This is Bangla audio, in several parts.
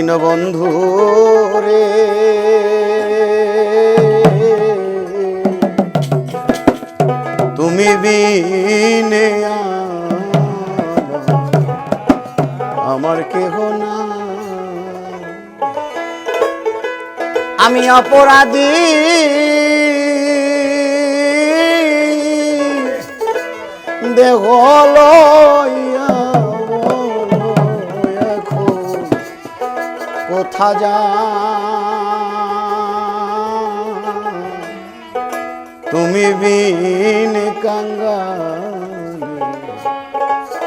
দীনবন্ধু রে। তুমি বিনে আমার কেহ না আমি অপরাধী। দেহ লয় কোথা যা। তুমি বিন কাঙ্গাল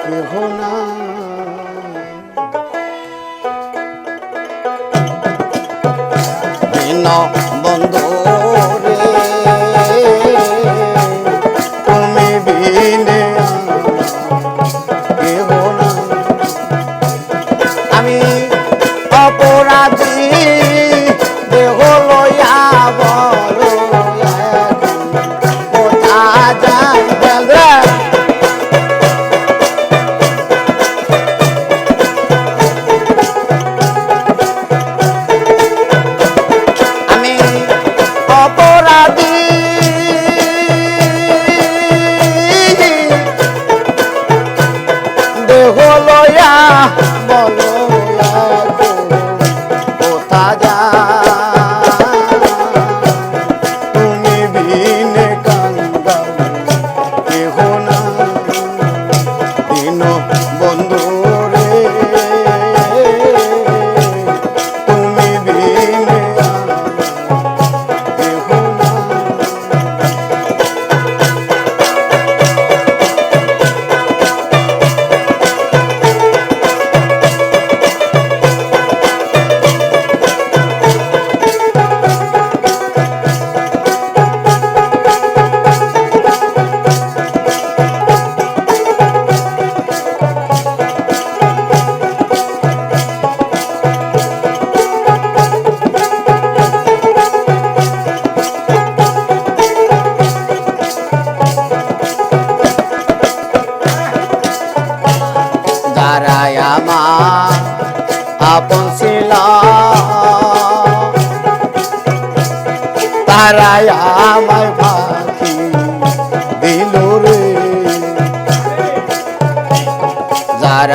কেহ না। বিনা বন্ধু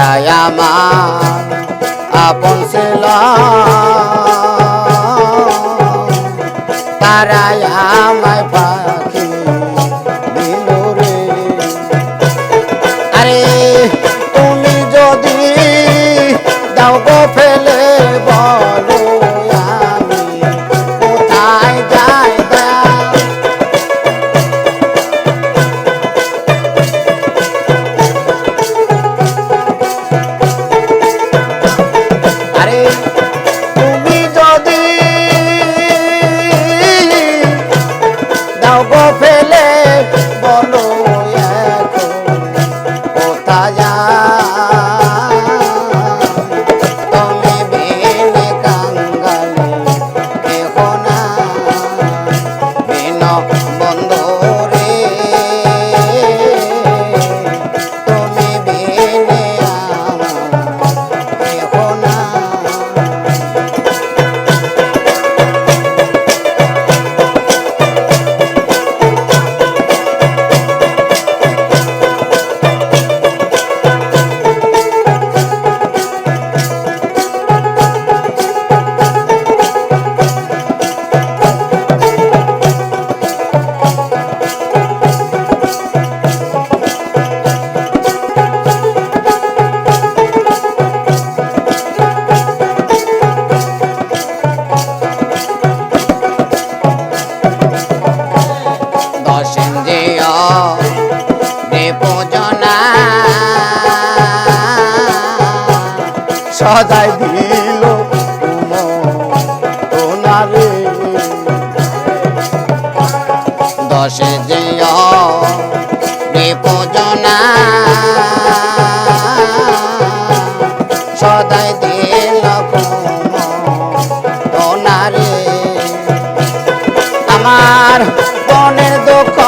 তাই আমার আপন ছিল। তারাই আমায় পা সজায় দিল দশে দিও সদায় দিল আমার মনের দোকান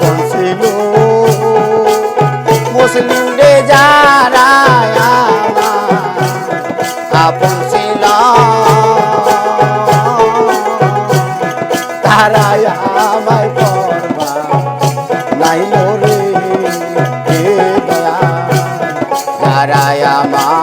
বলছিল মুসলিম রে যারা আপন ছিল তারা আমায় করবা নাই মোরে দয়া। তারা আমার